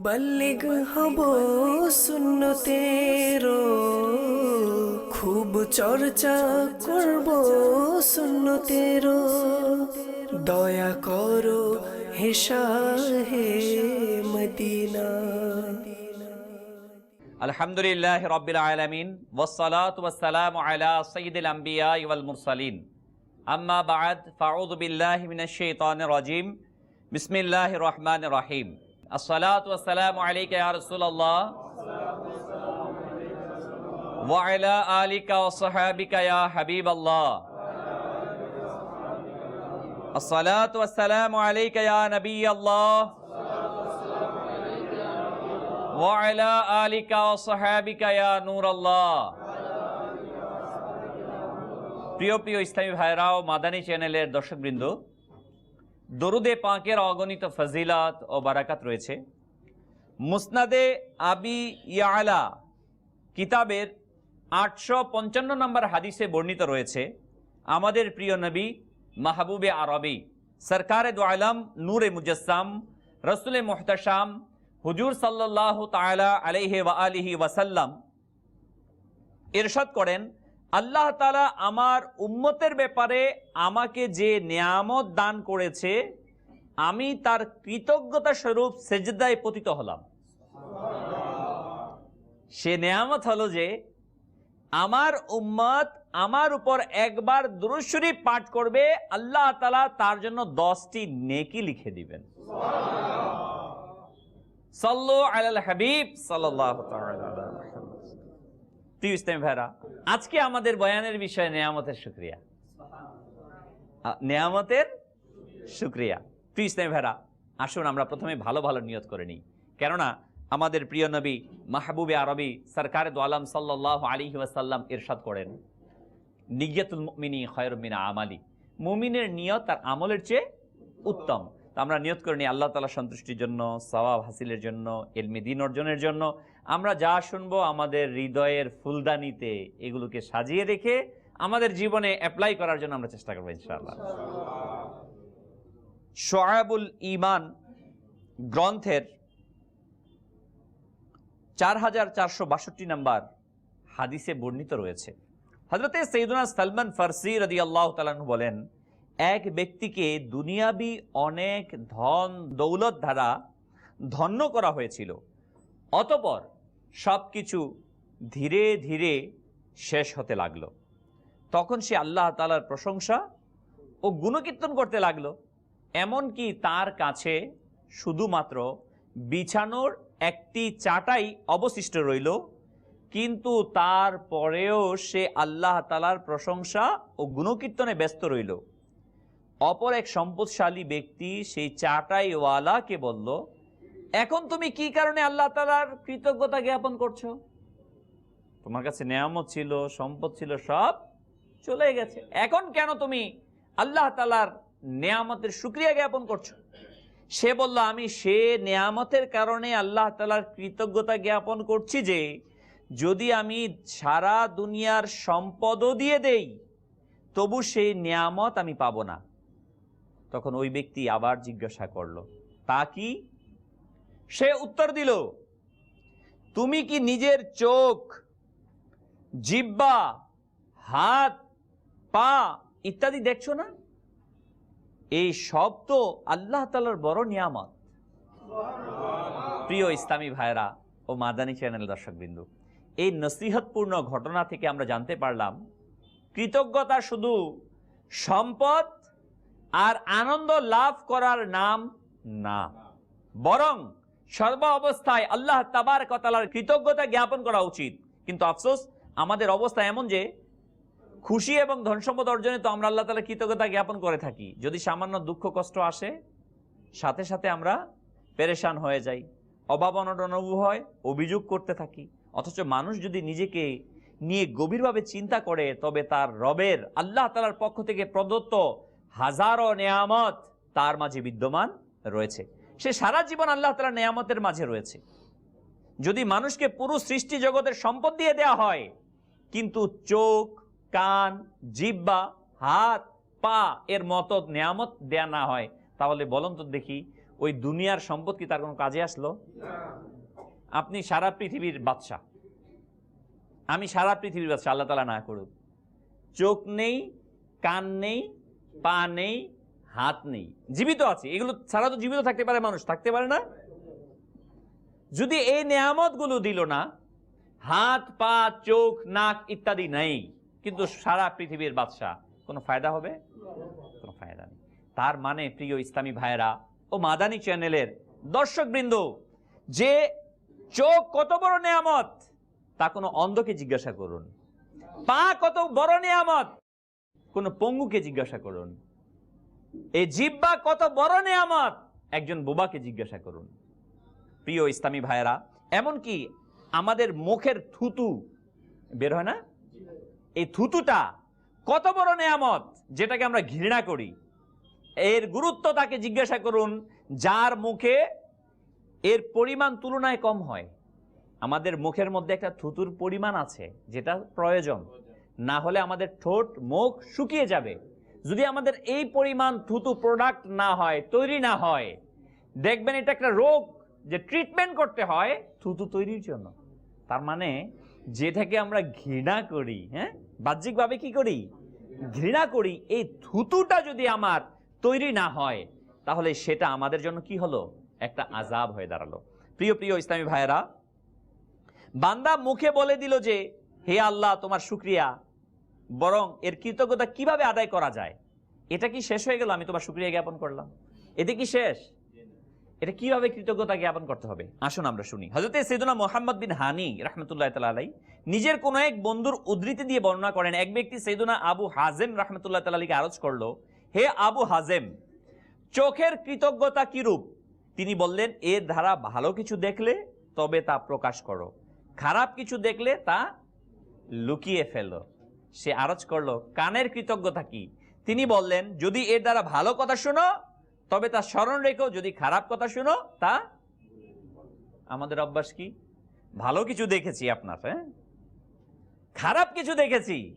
মুবাল্লিগ হব সুন্নতের খুব চর্চা করব সুন্নতের দয়া করো হে শাহে মদিনা। আলহামদুলিল্লাহ রবিল আলমিন ওসলাত ওয়াসালাম আলা সঈদুল আম্বিয়া ইওয়াল মুরসালিন। আম্মা বাদ ফাউদ বিল্লাহ মিনাশ শাইতানির রাজিম। বিসমিল্লাহির রহমানির রহিম। আসসালাতু ওয়াসসালামু আলাইকা ইয়া রাসূলুল্লাহ ওয়া আলা আলিকা ওয়া সাহাবিকা ইয়া হাবিবাল্লাহ الصلاة والسلام عليك يا نبي الله وعلى آلك وصحابك يا نور الله প্রিয় প্রিয় ইসলামী ভাইরা ও মাদানী চ্যানেলের দর্শকবৃন্দ দরুদে পাঁকের অগণিত ফজিলাত ও বারাকাত রয়েছে। মুসনাদে আবি ইয়ালা কিতাবের আটশো পঞ্চান্ন নম্বর হাদিসে বর্ণিত রয়েছে, আমাদের প্রিয় নবী মাহবুবে আরবি, সরকারে দু আলম, নূরে মুজস্সাম, রসুল মোহতাসাম, হুজুর সাল্লাহ তালা আলহে ওয়া আলিহি ওয়াসাল্লাম ইরশাদ করেন আল্লাহ তালা আমার উম্মতের ব্যাপারে আমাকে যে নিয়ামত দান করেছে, আমি তার কৃতজ্ঞতা স্বরূপ সেজদায় পতিত হলাম। সে নেয়ামত হলো যে, আমার উম্মত আমার উপর একবার দুরুশরী পাঠ করবে, আল্লাহ তালা তার জন্য দশটি নেকি লিখে দিবেন। সাল্লু আলাল হাবিব সাল্লাহ প্রিয় ইসলামী ভাইরা আজকে আমাদের বয়ানের বিষয় নেয়ামতের শুক্রিয়া। আ, নেয়ামতের শুক্রিয়া। প্রিয় ইসলামী ভাইরা আসুন আমরা প্রথমে ভালো ভালো নিয়ত করে নিই। কেননা আমাদের প্রিয় নবী মাহবুবে আরবি সরকার দোয়ালাম সাল্লাহ আলী ওয়াসাল্লাম ইরশাদ করেন নিয়তুল মুমিনী খয়রমিনা আমালি। মুমিনের নিয়ত তার আমলের চেয়ে উত্তম। তো আমরা নিয়ত করে নিই আল্লাহ তালা সন্তুষ্টির জন্য, সওয়াব হাসিলের জন্য, এলমি দিন অর্জনের জন্য। আমরা যা শুনব আমাদের হৃদয়ের ফুলদানিতে এগুলোকে সাজিয়ে রেখে আমাদের জীবনে অ্যাপ্লাই করার জন্য আমরা চেষ্টা করব ইনশাআল্লাহ। শোয়াবুল ইমান গ্রন্থের চার হাজার চারশো বাষট্টি নাম্বার হাদিসে বর্ণিত রয়েছে। হজরতে সৈদুনা সালমান ফার্সি রদি আল্লাহ তালানু বলেন এক ব্যক্তিকে দুনিয়াবি অনেক ধন, দৌলত দ্বারা ধন্য করা হয়েছিল। অতপর সব কিছু ধীরে ধীরে শেষ হতে লাগল। তখন সে আল্লাহ তালার প্রশংসা ও গুণকীর্তন করতে লাগল। এমনকি তার কাছে শুধুমাত্র বিছানোর একটি চাটাই অবশিষ্ট রইল, কিন্তু তারপরেও সে আল্লাহ তালার প্রশংসা ও গুণকীর্তনে ব্যস্ত রইল। অপর এক সম্পদশালী ব্যক্তি সেই চাটাইওয়ালাকে বলল, এখন তুমি কি কারণে আল্লাহ তালার কৃতজ্ঞতা জ্ঞাপন করছ? তোমার কাছে নেয়ামত ছিল, সম্পদ ছিল, সব চলে গেছে। এখন কেন তুমি আল্লাহ তালার নেয়ামতের সুক্রিয়া জ্ঞাপন করছ? সে বলল, আমি সে নেয়ামতের কারণে আল্লাহ তালার কৃতজ্ঞতা জ্ঞাপন করছি যে, যদি আমি সারা দুনিয়ার সম্পদও দিয়ে দেই, তবু সেই নিয়ামত আমি পাবো না। তখন ওই ব্যক্তি আবার জিজ্ঞাসা করল, তা কি? সে উত্তর দিল, তুমি কি নিজের চোখ, জিব্বা, হাত, পা ইত্যাদি দেখছ না? এই সব তো আল্লাহ তালার বড় নিয়ামত। প্রিয় ইসলামী ভাইরা ও মাদানী চ্যানেল দর্শক বিন্দু এই নসিহতপূর্ণ ঘটনা থেকে আমরা জানতে পারলাম, কৃতজ্ঞতা শুধু সম্পদ আর আনন্দ লাভ করার নাম না। বরং সর্ব অবস্থায় আল্লাহ তাবার কতালার কৃতজ্ঞতা জ্ঞাপন করা উচিত। কিন্তু আফসোস, আমাদের অবস্থা এমন যে খুশি এবং ধন সম্পদ অর্জনে তো আমরা আল্লাহ তালা কৃতজ্ঞতা জ্ঞাপন করে থাকি। যদি সামান্য দুঃখ কষ্ট আসে, সাথে সাথে আমরা পেরেশান হয়ে যাই। অভাব অনটন হয়, অভিযোগ করতে থাকি। অথচ মানুষ যদি নিজেকে নিয়ে গভীরভাবে চিন্তা করে, তবে তার রবের আল্লাহ তালার পক্ষ থেকে প্রদত্ত হাজারো নেয়ামত তার মাঝে বিদ্যমান রয়েছে। সে সারা জীবন আল্লাহ তালা নেয়ামতের মাঝে রয়েছে। যদি মানুষকে পুরো সৃষ্টি জগতের সম্পদ দিয়ে দেয়া হয়, কিন্তু চোখ, কান, জিব্বা, হাত, পা এর মতো নেয়ামত দেয়া না হয়, তাহলে বলুন তো দেখি, ওই দুনিয়ার সম্পদ কি তার কোনো কাজে আসলো? আপনি সারা পৃথিবীর বাদশা আমি সারা পৃথিবীর বাদশা আল্লাহ তালা না করুক। চোখ নেই, কান নেই পা নেই, হাত নেই। জীবিত আছে, এগুলো ছাড়া তো জীবিত থাকতে পারে মানুষ, থাকতে পারে না? যদি এই নেয়ামতগুলো দিল না, হাত, পা, চোখ, নাক ইত্যাদি নেই, কিন্তু সারা পৃথিবীর বাদশা কোনো ফায়দা হবে? কোনো ফায়দা নেই। তার মানে প্রিয় ইসলামী ভাইয়েরা ও মাদানী চ্যানেলের দর্শকবৃন্দ, যে চোখ কত বড় নেয়ামত, তা কোনো অন্ধকে জিজ্ঞাসা করুন। পা কত বড় নেয়ামত কোন পঙ্গুকে জিজ্ঞাসা করুন। এই জিব্বা কত বড় নে নেয়ামত? একজন বোবাকে জিজ্ঞাসা করুন। প্রিয় ইসলামী ভাইয়েরা, এমনকি আমাদের মুখের থুতু, বের হয় না? এই থুতুটা কত বড় নেয়ামত যেটাকে আমরা ঘৃণা করি? এর গুরুত্ব তাকে জিজ্ঞাসা করুন, যার মুখে এর পরিমাণ তুলনায় কম হয়? আমাদের মুখের মধ্যে একটা থুতুর পরিমাণ আছে, যেটা প্রয়োজন। না হলে আমাদের ঠোঁট, মুখ শুকিয়ে যাবে। যদি আমাদের এই পরিমাণ থুতু প্রোডাক্ট না হয়, তৈরি না হয়, দেখবেন এটা একটা রোগ যে ট্রিটমেন্ট করতে হয় থুতু তৈরির জন্য। তার মানে যেটাকে আমরা ঘৃণা করি হ্যাঁ? বাহ্যিকভাবে কি করি? ঘৃণা করি। এই থুতুটা যদি আমার তৈরি না হয়, তাহলে সেটা আমাদের জন্য কি হলো? একটা আজাব হয়ে দাঁড়াল। প্রিয় প্রিয় ইসলামী ভাইয়েরা, বান্দা মুখে বলে দিল যে, হে আল্লাহ, তোমার শুক্রিয়া। বরং এর কৃতজ্ঞতা কীভাবে আদায় করা যায়? এটা কি শেষ হয়ে গেল? আমি তোমার শুক্রিয়া জ্ঞাপন করলাম। এতে কি শেষ? এটা কীভাবে কৃতজ্ঞতা জ্ঞাপন করতে হবে? আসুন আমরা শুনি। হজরতে সেদুনা মোহাম্মদ বিন হানি রহমতুল্লাহ তালাই নিজের কোন এক বন্ধুর উদ্ধৃতি দিয়ে বর্ণনা করেন। এক ব্যক্তি সেদুনা আবু হাজেম রহমতুল্লাহ তালালিকে আরজ করল, হে আবু হাজেম, চোখের কৃতজ্ঞতা কিরূপ তিনি বললেন এর ধারা ভালো কিছু দেখলে তবে তা প্রকাশ করো। খারাপ কিছু দেখলে তা লুকিয়ে ফেলো। সে আরজ করল, কানের কৃতজ্ঞতা কি? তিনি বললেন, যদি এর দ্বারা ভালো কথা শোনো, তবে তা স্মরণ রেখো, যদি খারাপ কথা শুনো, তা আমাদের অভ্যাস কি? ভালো কিছু দেখেছি আপনার হ্যাঁ? খারাপ কিছু দেখেছি?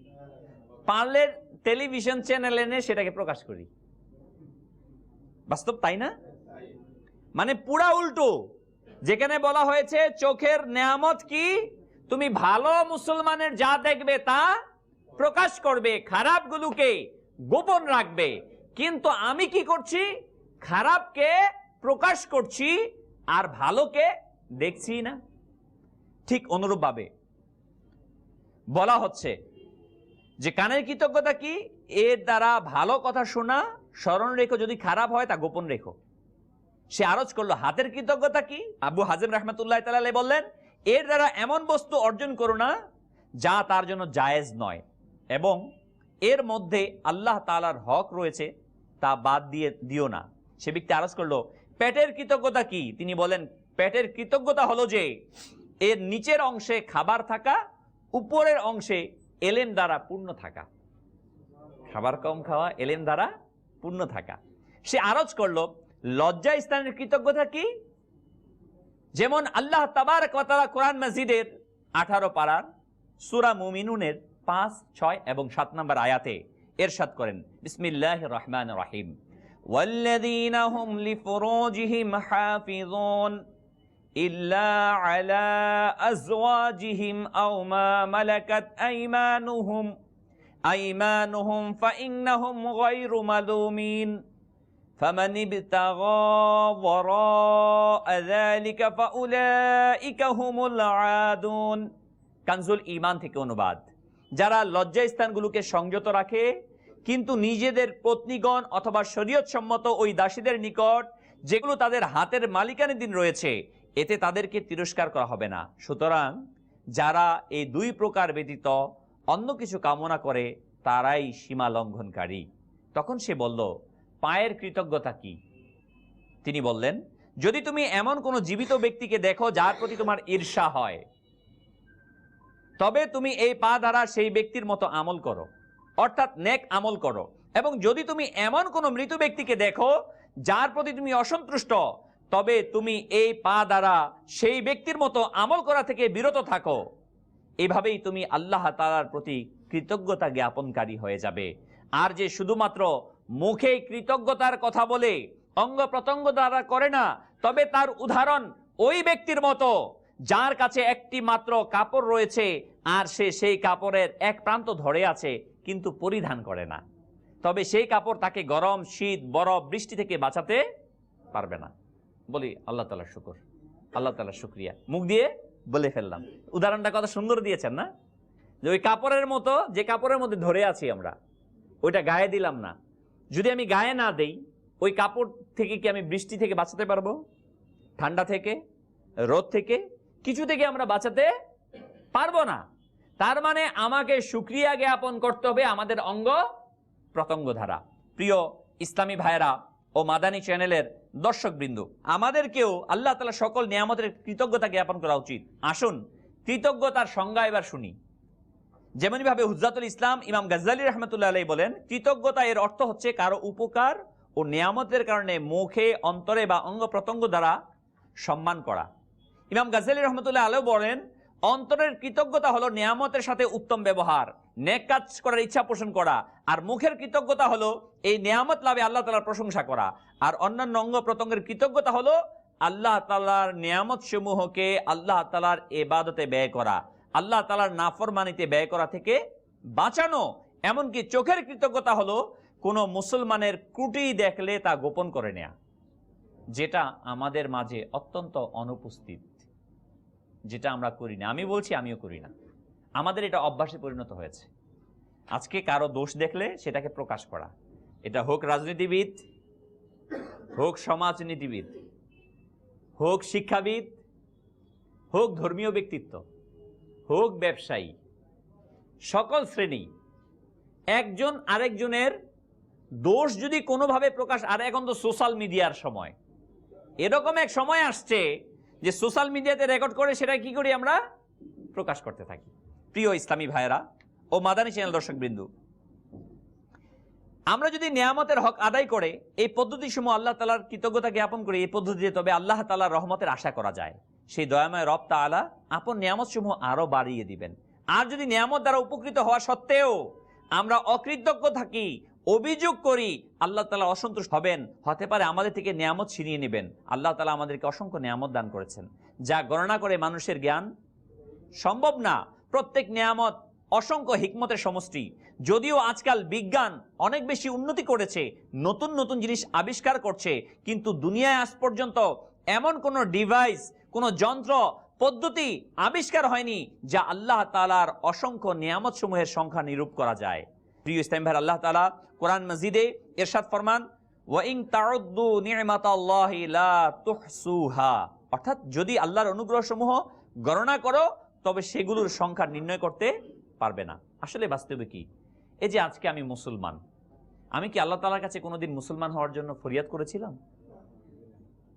পারলে টেলিভিশন চ্যানেল এনে সেটাকে প্রকাশ করি। বাস্তব তাই না? মানে পুরা উল্টো, যেখানে বলা হয়েছে, চোখের নেয়ামত কি? তুমি ভালো মুসলমানের যা দেখবে তা প্রকাশ করবে খারাপগুলোকে গোপন রাখবে। কিন্তু আমি কি করছি? খারাপকে প্রকাশ করছি আর ভালোকে দেখছি না। ঠিক অনুরূপভাবে বলা হচ্ছে যে কানের কৃতজ্ঞতা কি? এর দ্বারা ভালো কথা শোনা, স্মরণ রেখো, যদি খারাপ হয় তা গোপন রেখো। সে আরজ করল, হাতের কৃতজ্ঞতা কি? আবু হাজিম রহমতুল্লাহ তালা বললেন, এর দ্বারা এমন বস্তু অর্জন করো না যা তার জন্য জায়েজ নয়। এবং এর মধ্যে আল্লাহ তালার হক রয়েছে, তা বাদ দিয়ে দিও না। সে ব্যক্তি আরজ করল, পেটের কৃতজ্ঞতা কি? তিনি বলেন, পেটের কৃতজ্ঞতা হলো যে, এর নিচের অংশে খাবার থাকা, উপরের অংশে এলেম দ্বারা পূর্ণ থাকা। খাবার কম খাওয়া এলেম দ্বারা পূর্ণ থাকা। সে আরজ করল, লজ্জা স্থানের কৃতজ্ঞতা কি? যেমন আল্লাহ তাবার কতালা কোরআন মসজিদের আঠারো পাড়ার সুরা মুমিনুনের পাঁচ ছয় এবং সাত নম্বর আয়াতে এরশাদ করেন বিসমিল্লাহ রহমান রাহিম والذين هم لفروجهم حافظون إلا على أزواجهم أو ما ملكت أيمانهم أيمانهم فإنهم غير ملومين فمن ابتغى وراء ذلك فأولئك هم العادون কানজুল ইমান থেকে অনুবাদ যারা লজ্জা স্থানগুলোকে সংযত রাখে, কিন্তু নিজেদের পত্নীগণ অথবা শরীয়ত সম্মত ওই দাসীদের নিকট যেগুলো তাদের হাতের মালিকানি দিন রয়েছে, এতে তাদেরকে তিরস্কার করা হবে না। সুতরাং যারা এই দুই প্রকার ব্যতীত অন্য কিছু কামনা করে, তারাই সীমা লঙ্ঘনকারী। তখন সে বলল, পায়ের কৃতজ্ঞতা কি? তিনি বললেন, যদি তুমি এমন কোনো জীবিত ব্যক্তিকে দেখো যার প্রতি তোমার ঈর্ষা হয় তবে তুমি এই পা দ্বারা সেই ব্যক্তির মতো আমল করো, অর্থাৎ নেক আমল করো। এবং যদি তুমি এমন কোনো মৃত ব্যক্তিকে দেখো, যার প্রতি তুমি অসন্তুষ্ট, তবে তুমি এই পা দ্বারা সেই ব্যক্তির মতো আমল করা থেকে বিরত থাকো। এভাবেই তুমি আল্লাহ তালার প্রতি কৃতজ্ঞতা জ্ঞাপনকারী হয়ে যাবে। আর যে শুধুমাত্র মুখে কৃতজ্ঞতার কথা বলে, অঙ্গ প্রত্যঙ্গ দ্বারা করে না, তবে তার উদাহরণ ওই ব্যক্তির মতো যার কাছে একটি মাত্র কাপড় রয়েছে, আর সে সেই কাপড়ের এক প্রান্ত ধরে আছে, কিন্তু পরিধান করে না। তবে সেই কাপড় তাকে গরম, শীত, বরফ, বৃষ্টি থেকে বাঁচাতে পারবে না। বলি, আল্লাহ তালা শুকর, আল্লাহ তালা শুক্রিয়া। মুখ দিয়ে বলে ফেললাম। উদাহরণটা কত সুন্দর দিয়েছেন না? যে ওই কাপড়ের মতো, যে কাপড়ের মধ্যে ধরে আছি আমরা, ওইটা গায়ে দিলাম না। যদি আমি গায়ে না দেই, ওই কাপড় থেকে কি আমি বৃষ্টি থেকে বাঁচাতে পারব? ঠান্ডা থেকে? রোদ থেকে? কিছু থেকে আমরা বাঁচাতে পারব না। তার মানে আমাকে সুক্রিয়া জ্ঞাপন করতে হবে আমাদের অঙ্গ প্রত্যঙ্গ ধারা প্রিয় ইসলামী ভাইয়েরা ও মাদানী চ্যানেলের দর্শক বৃন্দ আমাদেরকেও আল্লাহ তালা সকল নিয়ামতের কৃতজ্ঞতা জ্ঞাপন করা উচিত। আসুন, কৃতজ্ঞতার সংজ্ঞা এবার শুনি। যেমনইভাবে হুজাতুল ইসলাম ইমাম গাজ্জালি রহমতুল্লাহ আলাই বলেন, কৃতজ্ঞতা এর অর্থ হচ্ছে কারও উপকার ও নিয়ামতের কারণে মুখে, অন্তরে বা অঙ্গ প্রত্যঙ্গ দ্বারা সম্মান করা। ইমাম গাজ্জালি রহমতুল্লাহ আলো বলেন, অন্তরের কৃতজ্ঞতা হলো নিয়ামতের সাথে উত্তম ব্যবহার, নেক কাজ করার ইচ্ছা পোষণ করা, আর মুখের কৃতজ্ঞতা হলো এই নিয়ামত লাভে আল্লাহ তালার প্রশংসা করা। আর অন্যান্য অঙ্গ প্রত্যঙ্গের কৃতজ্ঞতা হলো আল্লাহ তালার নিয়ামত সমূহকে আল্লাহ তালার এবাদতে ব্যয় করা, আল্লাহ তালার নাফরমানিতে ব্যয় করা থেকে বাঁচানো। এমনকি চোখের কৃতজ্ঞতা হলো কোনো মুসলমানের ত্রুটি দেখলে তা গোপন করে নেয়া, যেটা আমাদের মাঝে অত্যন্ত অনুপস্থিত। যেটা আমরা করি না। আমি বলছি, আমিও করি না। আমাদের এটা অভ্যাসে পরিণত হয়েছে। আজকে কারও দোষ দেখলে সেটাকে প্রকাশ করা। এটা হোক রাজনীতিবিদ, হোক সমাজনীতিবিদ, হোক শিক্ষাবিদ, হোক ধর্মীয় ব্যক্তিত্ব, হোক ব্যবসায়ী, সকল শ্রেণি, একজন আরেকজনের দোষ যদি কোনোভাবে প্রকাশ, আর এখন তো সোশ্যাল মিডিয়ার সময়। এরকম এক সময় আসছে যে সোশ্যাল মিডিয়াতে রেকর্ড করে সেটা কি করি আমরা? প্রকাশ করতে থাকি। প্রিয় ইসলামী ভাইয়েরা ও মাদানী চ্যানেল দর্শক বিন্দু আমরা যদি নিয়ামতের হক আদায় করে এই পদ্ধতি সমূহ আল্লাহ তালার কৃতজ্ঞতা জ্ঞাপন করি, এই পদ্ধতিতে তবে আল্লাহ তালার রহমতের আশা করা যায়। সেই দয়াময় রব তালা আপন নিয়ামত সমূহ আরও বাড়িয়ে দিবেন। আর যদি নিয়ামত দ্বারা উপকৃত হওয়া সত্ত্বেও আমরা অকৃতজ্ঞ থাকি অভিযোগ করি আল্লাহ তালা অসন্তুষ্ট হবেন। হতে পারে আমাদের থেকে নিয়ামত ছিনিয়ে নেবেন। আল্লাহ তালা আমাদেরকে অসংখ্য নিয়ামত দান করেছেন। যা গণনা করে মানুষের জ্ঞান সম্ভব না। প্রত্যেক নিয়ামত অসংখ্য হিকমতের সমষ্টি। যদিও আজকাল বিজ্ঞান অনেক বেশি উন্নতি করেছে, নতুন নতুন জিনিস আবিষ্কার করছে, কিন্তু দুনিয়ায় আজ পর্যন্ত এমন কোনো ডিভাইস, কোনো যন্ত্র, পদ্ধতি আবিষ্কার হয়নি যা আল্লাহ তালার অসংখ্য নিয়ামত সমূহের সংখ্যা নিরূপ করা যায়। প্রিয় ইসলাম ভাই আল্লাহ তালা কোরআন মজিদে এরশাদ ফরমান ওয়াইং তাউদ্দু নি'মাতাল্লাহি লা তুহসুহা অর্থাৎ যদি আল্লাহর অনুগ্রহ সমূহ গণনা করো, তবে সেগুলোর সংখ্যা নির্ণয় করতে পারবে না। আসলে বাস্তবে কি? এই যে আজকে আমি মুসলমান, আমি কি আল্লাহ তালার কাছে কোনোদিন মুসলমান হওয়ার জন্য ফরিয়াদ করেছিলাম?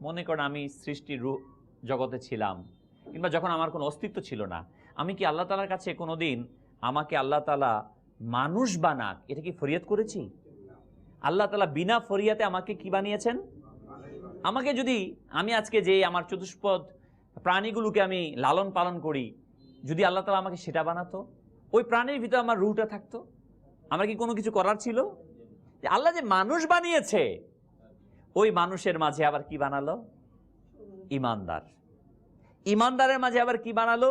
মনে করেন আমি সৃষ্টির রূপ জগতে ছিলাম, কিংবা যখন আমার কোনো অস্তিত্ব ছিল না, আমি কি আল্লাহ তালার কাছে কোনোদিন আমাকে আল্লাহ তালা মানুষ বানাক, এটা কি ফরিয়াদ করেছি? আল্লাহ তালা বিনা ফরিয়াতে আমাকে কি বানিয়েছেন? আমাকে যদি আমি আজকে যে আমার চতুষ্পদ প্রাণীগুলোকে আমি লালন পালন করি, যদি আল্লাহ তালা আমাকে সেটা বানাতো? ওই প্রাণীর ভিতরে আমার রুহটা থাকতো? আমার কি কোনো কিছু করার ছিল? যে আল্লাহ যে মানুষ বানিয়েছে, ওই মানুষের মাঝে আবার কি বানালো? ইমানদার। ইমানদারের মাঝে আবার কি বানালো?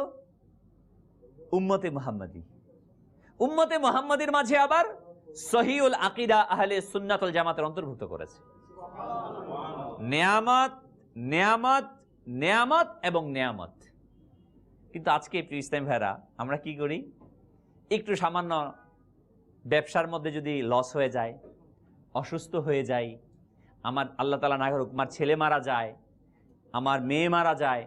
উম্মতে মুহাম্মাদি। উম্মতে মুহাম্মাদির মাঝে আবার সহিউল আকিদা আহলে সুন্নাতুল জামাতের অন্তর্ভুক্ত করেছে। নেয়ামত নেয়ামত নেয়ামত এবং নেয়ামত। কিন্তু আজকে প্রিয় ইসলাম ভাইরা আমরা কি করি? একটু সামান্য ব্যবসার মধ্যে যদি লস হয়ে যায়, অসুস্থ হয়ে যাই, আমার আল্লাহ তালা করুক, আমার ছেলে মারা যায়, আমার মেয়ে মারা যায়,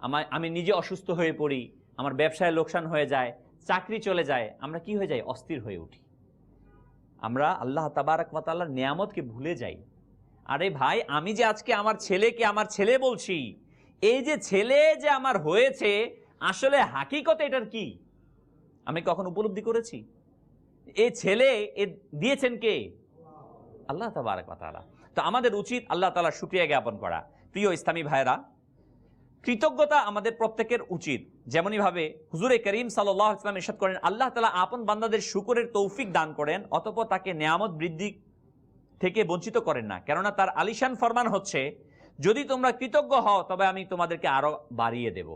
আমার, আমি নিজে অসুস্থ হয়ে পড়ি, আমার ব্যবসায় লোকসান হয়ে যায় চাকরি চলে যায়, আমরা কি হয়ে যাই? অস্থির হয়ে উঠি। আমরা আল্লাহ তাবারক মাতাল্লাহর নিয়ামতকে ভুলে যাই। আরে ভাই, আমি যে আজকে আমার ছেলেকে আমার ছেলে বলছি, এই যে ছেলে যে আমার হয়েছে, আসলে হাকিকতে এটার কি? আমি কখন উপলব্ধি করেছি? এ ছেলে, এ দিয়েছেন কে? আল্লাহ তাবারক তাআলা। তো আমাদের উচিত আল্লাহ তালা শুকরিয়া জ্ঞাপন করা। প্রিয় ইসলামী ভাইরা কৃতজ্ঞতা আমাদের প্রত্যেকের উচিত। যেমনই ভাবে হুজুরে করিম সাল্লাহ ইসলাম ইরশাদ করেন আল্লাহ তালা আপন বান্দাদের শুকরের তৌফিক দান করেন অতপর তাকে নেয়ামত বৃদ্ধি থেকে বঞ্চিত করেন না। কেননা তার আলিশান ফরমান হচ্ছে যদি তোমরা কৃতজ্ঞ হও তবে আমি তোমাদেরকে আরও বাড়িয়ে দেব।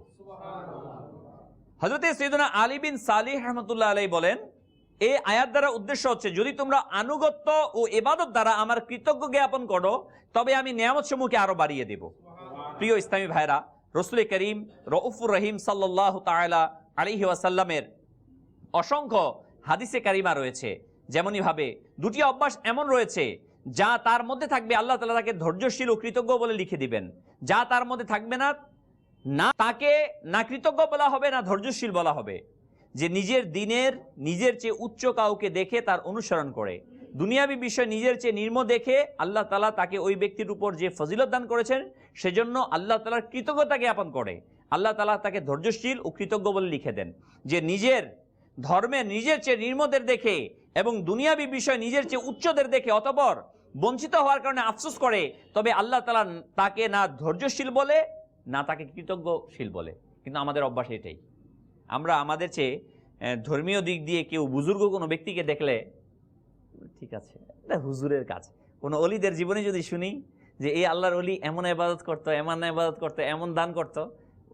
হজরতে সৈদনা আলী বিন সালিহ রহমতুল্লাহ আলাই বলেন এই আয়াত দ্বারা উদ্দেশ্য হচ্ছে যদি তোমরা আনুগত্য ও এবাদত দ্বারা আমার কৃতজ্ঞ জ্ঞাপন করো তবে আমি নিয়ামত সমূহকে আরও বাড়িয়ে দেব। প্রিয় ইসলামী ভাইরা রসুল করিম রউফুর রহিম সাল্লাহ তালা আলিহি ওয়াসাল্লামের অসংখ্য হাদিসে কারিমা রয়েছে। যেমনই ভাবে, দুটি অভ্যাস এমন রয়েছে, যা তার মধ্যে থাকবে, আল্লাহ তালা তাকে ধৈর্যশীল ও কৃতজ্ঞ বলে লিখে দিবেন। যা তার মধ্যে থাকবে না না তাকে না কৃতজ্ঞ বলা হবে, না ধৈর্যশীল বলা হবে। যে নিজের দিনের, নিজের চেয়ে উচ্চ কাউকে দেখে তার অনুসরণ করে। দুনিয়াবী বিষয় নিজের চেয়ে নির্ম দেখে আল্লাহ তালা তাকে ওই ব্যক্তির উপর যে ফজিলত দান করেছেন সেজন্য আল্লাহ তালার কৃতজ্ঞতা জ্ঞাপন করে। আল্লাহ তালা তাকে ধৈর্যশীল ও কৃতজ্ঞ বলে লিখে দেন যে নিজের ধর্মে, নিজের চেয়ে নির্মদের দেখে এবং দুনিয়াবি বিষয় নিজের চেয়ে উচ্চদের দেখে অতপর বঞ্চিত হওয়ার কারণে আফসোস করে, তবে আল্লাহ তালা তাকে না ধৈর্যশীল বলে, না তাকে কৃতজ্ঞশীল বলে। কিন্তু আমাদের অভ্যাস এটাই। আমরা আমাদের চেয়ে ধর্মীয় দিক দিয়ে কেউ বুজুর্গ কোনো ব্যক্তিকে দেখলে, ঠিক আছে, এটা হুজুরের কাজ। কোনো অলিদের জীবনে যদি শুনি যে এই আল্লাহর অলি এমন ইবাদত করতো, এমন ইবাদত করতো, এমন দান করতো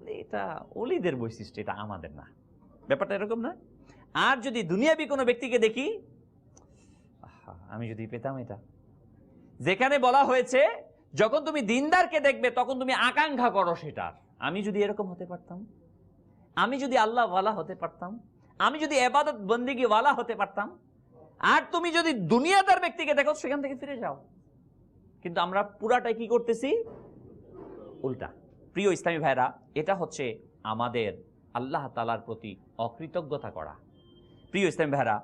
এটা অলিদের বৈশিষ্ট্য, এটা আমাদের না। ব্যাপারটা এরকম না? আর যদি দুনিয়াবি কোনো ব্যক্তিকে দেখি আমি যদি পেতাম এটা। যেখানে বলা হয়েছে, যখন তুমি দিনদারকে দেখবে, তখন তুমি আকাঙ্ক্ষা করো সেটার। আমি যদি এরকম হতে পারতাম? আমি যদি আল্লাহ ওয়ালা হতে পারতাম? আমি যদি এবাদত বন্দিগি ওয়ালা হতে পারতাম? আর তুমি যদি দুনিয়াদার ব্যক্তিকে দেখো, সেখান থেকে ফিরে যাও। কিন্তু আমরা পুরাটাই কি করতেছি? উল্টা। প্রিয় ইসলামী ভাইরা এটা হচ্ছে আমাদের আল্লাহ তালার প্রতি অকৃতজ্ঞতা করা। প্রিয় ইসলামী ভাইরা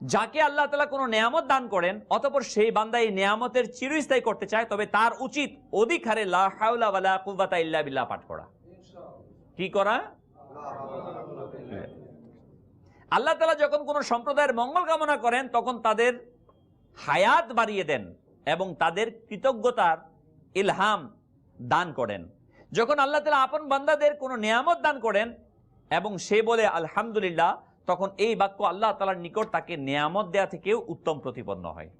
যাকে আল্লাহ তালা কোনো নেয়ামত দান করেন, অতপর সেই বান্দা এই নেয়ামতের চিরস্থায়ী করতে চায়, তবে তার উচিত অধিক হারে লা হাওলা ওয়ালা কুওয়াতা ইল্লা পাঠ করা। কি করা? আল্লাহ তালা যখন কোনো সম্প্রদায়ের মঙ্গল কামনা করেন, তখন তাদের হায়াত বাড়িয়ে দেন। এবং তাদের কৃতজ্ঞতার ইলহাম দান করেন। যখন আল্লাহ তালা আপন বান্দাদের কোনো নিয়ামত দান করেন এবং সে বলে, আলহামদুলিল্লাহ, তখন এই বাক্য আল্লাহ তালার নিকট তাকে নিয়ামত দেয়া থেকেও উত্তম প্রতিপন্ন হয়।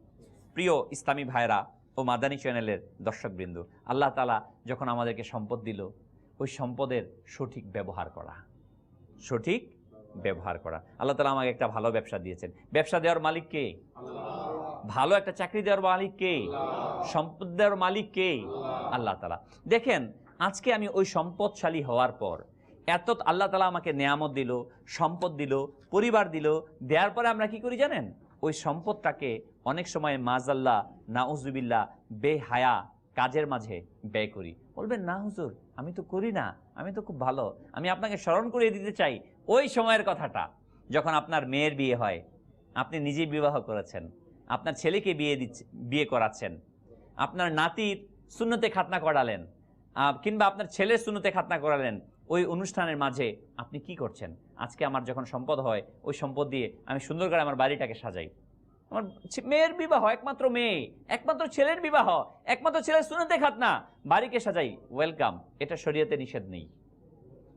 প্রিয় ইসলামী ভাইরা ও মাদানী চ্যানেলের দর্শকবৃন্দ, আল্লাহ তালা যখন আমাদেরকে সম্পদ দিল, ওই সম্পদের সঠিক ব্যবহার করা। সঠিক ব্যবহার করা। আল্লাহ তালা আমাকে একটা ভালো ব্যবসা দিয়েছেন। ব্যবসা দেওয়ার মালিক কে? ভালো একটা চাকরি দেওয়ার মালিক কে? সম্পদ দেওয়ার মালিক কে? আল্লাহ তালা। দেখেন, আজকে আমি ওই সম্পদশালী হওয়ার পর এত আল্লাহ তালা আমাকে নেয়ামত দিল, সম্পদ দিল, পরিবার দিল, দেওয়ার পরে আমরা কি করি জানেন? ওই সম্পদটাকে অনেক সময় মাজাল্লাহ নাউজুবিল্লা বেহায়া কাজের মাঝে ব্যয় করি। বলবেন, না হুজুর, আমি তো করি না, আমি তো খুব ভালো। আমি আপনাকে স্মরণ করিয়ে দিতে চাই ওই সময়ের কথাটা, যখন আপনার মেয়ের বিয়ে হয়, আপনি নিজেই বিবাহ করেছেন, আপনার ছেলেকে বিয়ে দিচ্ছে, বিয়ে করাচ্ছেন, আপনার নাতির শূন্যতে খাতনা করালেন কিংবা আপনার ছেলের শূন্যতে খাতনা করালেন, ওই অনুষ্ঠানের মাঝে আপনি কি করছেন? আজকে আমার যখন সম্পদ হয়, ওই সম্পদ দিয়ে আমি সুন্দর করে আমার বাড়িটাকে সাজাই। আমার মেয়ের বিবাহ একমাত্র মেয়ে, একমাত্র ছেলের বিবাহ, একমাত্র ছেলের শূন্যতে খাতনা, বাড়িকে সাজাই, ওয়েলকাম, এটা শরীয়তে নিষেধ নেই।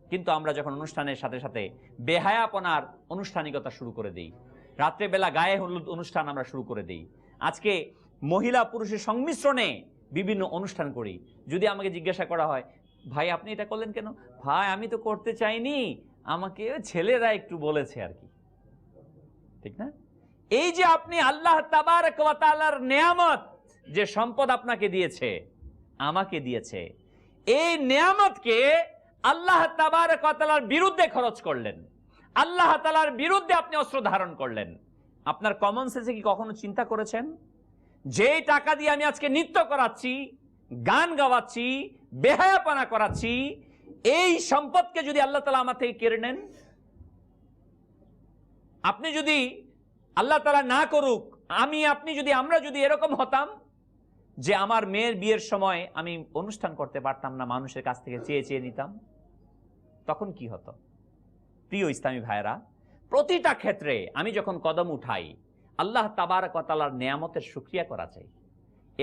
কিন্তু আমরা যখন অনুষ্ঠানের সাথে সাথে বেহায়াপনার আনুষ্ঠানিকতা শুরু করে দিই, রাত্রেবেলা গায়ে হলুদ অনুষ্ঠান আমরা শুরু করে দিই। আজকে মহিলা পুরুষের সংমিশ্রণে বিভিন্ন অনুষ্ঠান করি। যদি আমাকে জিজ্ঞাসা করা হয়, ভাই, আপনি এটা করলেন কেন? ভাই, আমি তো করতে চাইনি। আমাকে ছেলেরা একটু বলেছে আর কি। ঠিক না? এই যে আপনি আল্লাহ তাবার তাআলার নেয়ামত, যে সম্পদ আপনাকে দিয়েছে, আমাকে দিয়েছে, এই নেয়ামতকে আল্লাহ তাবারক ওয়া তাআলার বিরুদ্ধে খরচ করলেন। আল্লাহ তাআলার বিরুদ্ধে আপনি অস্ত্র ধারণ করলেন। আপনার কমন সেন্সে কি কখনো চিন্তা করেছেন? যেই টাকা দিয়ে আমি আজকে নৃত্য করাচ্ছি, গান গাওয়াচ্ছি, বেহায়াপনা করাচ্ছি, এই সম্পদকে যদি আল্লাহ তালা আমার থেকে কেড়ে নেন? আপনি যদি আল্লাহ তালা না করুক, আমি, আপনি যদি, আমরা যদি এরকম হতাম যে আমার মেয়ের বিয়ের সময় আমি অনুষ্ঠান করতে পারতাম না, মানুষের কাছ থেকে চেয়ে চেয়ে নিতাম? তখন কি হতো? প্রিয় ইসলামী ভাইরা প্রতিটা ক্ষেত্রে আমি যখন কদম উঠাই, আল্লাহ তাবার কতালার নেয়ামতের সুক্রিয়া করা চাই।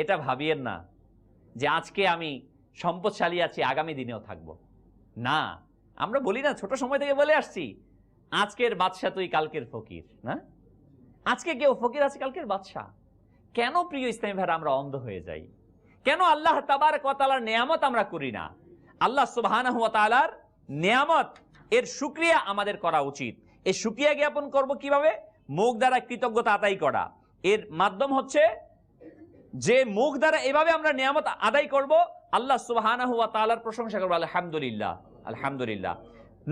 এটা ভাবিয়েন না যে আজকে আমি সম্পদশালী আছি, আগামী দিনেও থাকব। না, আমরা বলি না, ছোট সময় থেকে বলে আসছি, আজকের বাদশা তুই কালকের ফকির, না? আজকে কেউ ফকির আছে, কালকের বাদশাহ কেন প্রিয় ইসলামী ভাইরা আমরা অন্ধ হয়ে যাই? কেন আল্লাহ তাবার কতালার নিয়ামত আমরা করি না? আল্লাহ সুবাহ নিয়ামত, এর সুক্রিয়া আমাদের করা উচিত। এই সুক্রিয়া জ্ঞাপন করব কীভাবে? মুখ দ্বারা কৃতজ্ঞতা আদায় করা। এর মাধ্যম হচ্ছে, যে মুখ দ্বারা এভাবে আমরা নিয়ামত আদায় করব, আল্লাহ সুবাহানা হুয়া তালার প্রশংসা করব, আলহামদুলিল্লাহ আলহামদুলিল্লাহ।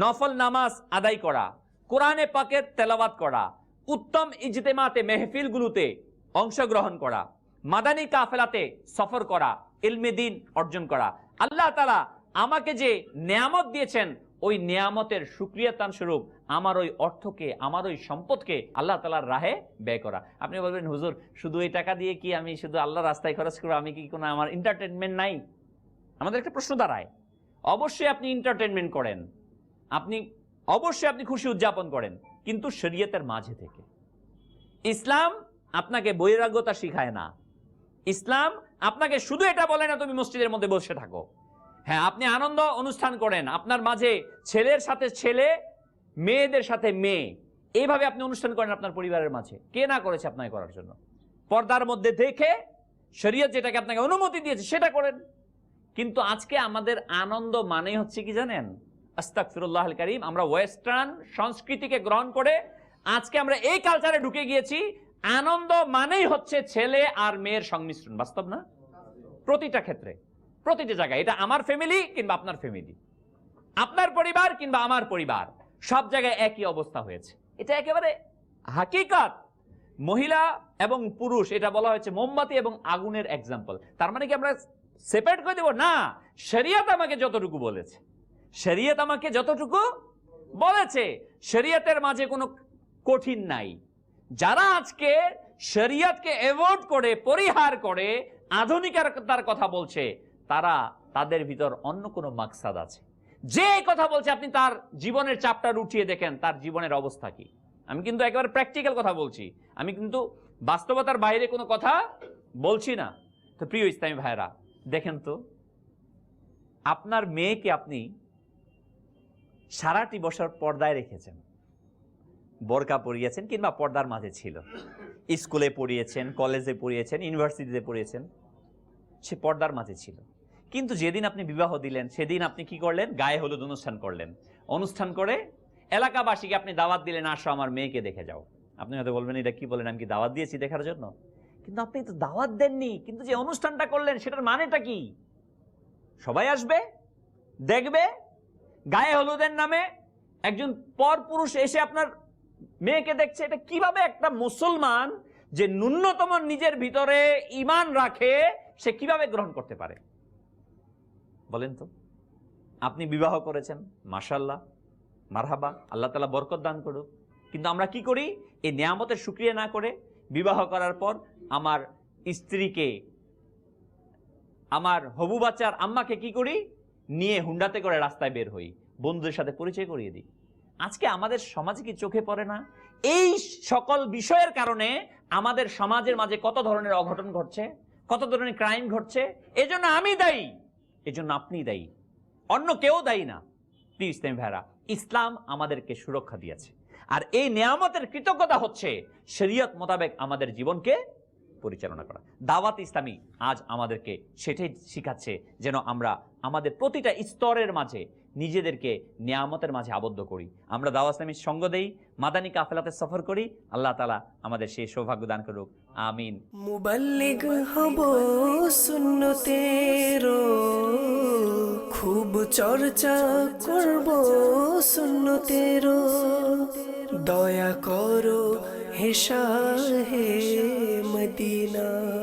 নফল নামাজ আদায় করা, কোরআনে পাকের তেলাওয়াত করা, উত্তম ইজতেমাতে মেহফিলগুলোতে অংশগ্রহণ করা, মাদানী কাফেলাতে সফর করা, ইলমে দিন অর্জন করা। আল্লাহ তালা আমাকে যে নিয়ামত দিয়েছেন, ওই নিয়ামতের সুক্রিয়াতান স্বরূপ আমার ওই অর্থকে, আমার ওই সম্পদকে আল্লাহ তালার রাহে ব্যয় করা। আপনি বলবেন, হুজুর, শুধু এই টাকা দিয়ে কি আমি শুধু আল্লাহ রাস্তায় খরচ করব? আমি কি কোনো আমার এন্টারটেনমেন্ট নাই? আমাদের একটা প্রশ্ন দাঁড়ায়। অবশ্যই আপনি এন্টারটেনমেন্ট করেন। আপনি, অবশ্যই আপনি খুশি উদযাপন করেন, কিন্তু শরীয়তের মাঝে থেকে। ইসলাম আপনাকে বৈরাগ্যতা শিখায় না। ইসলাম আপনাকে শুধু এটা বলে না, তুমি মসজিদের মধ্যে বসে থাকো। হ্যাঁ আপনি আনন্দ অনুষ্ঠান করেন। আপনার মাঝে ছেলের সাথে ছেলে, মেয়েদের সাথে মেয়ে। এইভাবে আপনি অনুষ্ঠান করেন আপনার পরিবারের মাঝে। কে না করেছে আপনাকে করার জন্য? পর্দার মধ্যে দেখে শরীয়ত যেটাকে আপনাকে অনুমতি দিয়েছে সেটা করেন। কিন্তু আজকে আমাদের আনন্দ মানে হচ্ছে কি জানেন? আস্তাক ফিরুল্লাহ করিম, আমরা ওয়েস্টার্ন সংস্কৃতিকে গ্রহণ করে আজকে আমরা এই কালচারে ঢুকে গিয়েছি। আনন্দ মানেই হচ্ছে ছেলে আর মেয়ের সংমিশ্রণ, বাস্তব না? প্রতিটা ক্ষেত্রে। প্রতিটা জায়গায়। এটা আমার ফ্যামিলি কিংবা আপনার ফ্যামিলি আপনার পরিবার কিংবা আমার পরিবার। সব জায়গায় একই অবস্থা হয়েছে। এটা একেবারে হাকিকাত। মহিলা এবং পুরুষ, এটা বলা হয়েছে মোমবাতি এবং আগুনের এক্সাম্পল তার মানে কি আমরা সেপারেট করে দেব? না। শরিয়ত আমাকে যতটুকু বলেছে। শরিয়ত আমাকে যতটুকু বলেছে, শরিয়তের মাঝে কোনো কঠিন নাই। যারা আজকে শরিয়তকে অ্যাভয়েড করে, পরিহার করে আধুনিকতার কথা বলছে তারা তাদের ভিতর অন্য কোনো মাকসাদ আছে। যে কথা বলছে, আপনি তার জীবনের চাপটা উঠিয়ে দেখেন, তার জীবনের অবস্থা কি? আমি কিন্তু একেবারে প্র্যাকটিক্যাল কথা বলছি। আমি কিন্তু বাস্তবতার বাইরে কোনো কথা বলছি না। তো প্রিয় ইসলামী ভাইরা দেখেন তো, আপনার মেয়েকে আপনি সারাটি বছর পর্দায় রেখেছেন। বোরকা পড়িয়েছেন কিংবা পর্দার মাঝে ছিল। স্কুলে পড়িয়েছেন, কলেজে পড়িয়েছেন, ইউনিভার্সিটিতে পড়িয়েছেন, সে পর্দার মাঝে ছিল। কিন্তু যেদিন আপনি বিবাহ দিলেন, সেদিন আপনি কি করলেন? গায়ে হলুদ অনুষ্ঠান করলেন। অনুষ্ঠান করে এলাকাবাসীকে আপনি দাওয়াত দিলেন, আসো আমার মেয়েকে দেখে যাও। আপনি হয়তো বলবেন, এটা কি বলেন? আমি কি দাওয়াত দিয়েছি দেখার জন্য? কিন্তু আপনি তো দাওয়াত দেননি। কিন্তু যে অনুষ্ঠানটা করলেন, সেটার মানেটা কি? সবাই আসবে, দেখবে, গায়ে হলুদের নামে একজন পর পুরুষ এসে আপনার মেয়েকে দেখছে। এটা কীভাবে একটা মুসলমান যে ন্যূনতম নিজের ভিতরে ইমান রাখে, সে কীভাবে গ্রহণ করতে পারে? বলেন তো। আপনি বিবাহ করেছেন মাশাল্লাহ মারহাবা, আল্লাহ তালা বরকত দান করুক। কিন্তু আমরা কি করি? এই নিয়ামতের সুক্রিয়া না করে বিবাহ করার পর আমার স্ত্রীকে, আমার হবু বাচ্চার আম্মাকে কি করি? নিয়ে হুন্ডাতে করে রাস্তায় বের হই। বন্ধুদের সাথে পরিচয় করিয়ে দিই। আজকে আমাদের সমাজে কি চোখে পড়ে না? এই সকল বিষয়ের কারণে আমাদের সমাজের মাঝে কত ধরনের অঘটন ঘটছে, কত ধরনের ক্রাইম ঘটছে, এজন্য আমি দায়ী। এজন্য আপনি দায়ী। অন্য কেউ দায়ী না। প্লিজ ইসলাম ভাইরা, ইসলাম আমাদেরকে সুরক্ষা দিয়েছে। আর এই নিয়ামতের কৃতজ্ঞতা হচ্ছে শরীয়ত মোতাবেক আমাদের জীবনকে পরিচালনা করা। দাওয়াত ইসলামী আজ আমাদেরকে সেটাই শিখাচ্ছে যেন আমরা আমাদের প্রতিটা স্তরের মাঝে নিজেদেরকে নিয়ামতের মাঝে আবদ্ধ করি। আমরা দাওয়াত ইসলামীর সঙ্গ দেই, মাদানী কাফেলাতে সফর করি। আল্লাহ তালা আমাদের সেই সৌভাগ্য দান করুক। আমিন। মুবাল্লিগ হব সুন্নতের খুব চর্চা করব সুন্নতের দয়া করো হেসা হে শাহে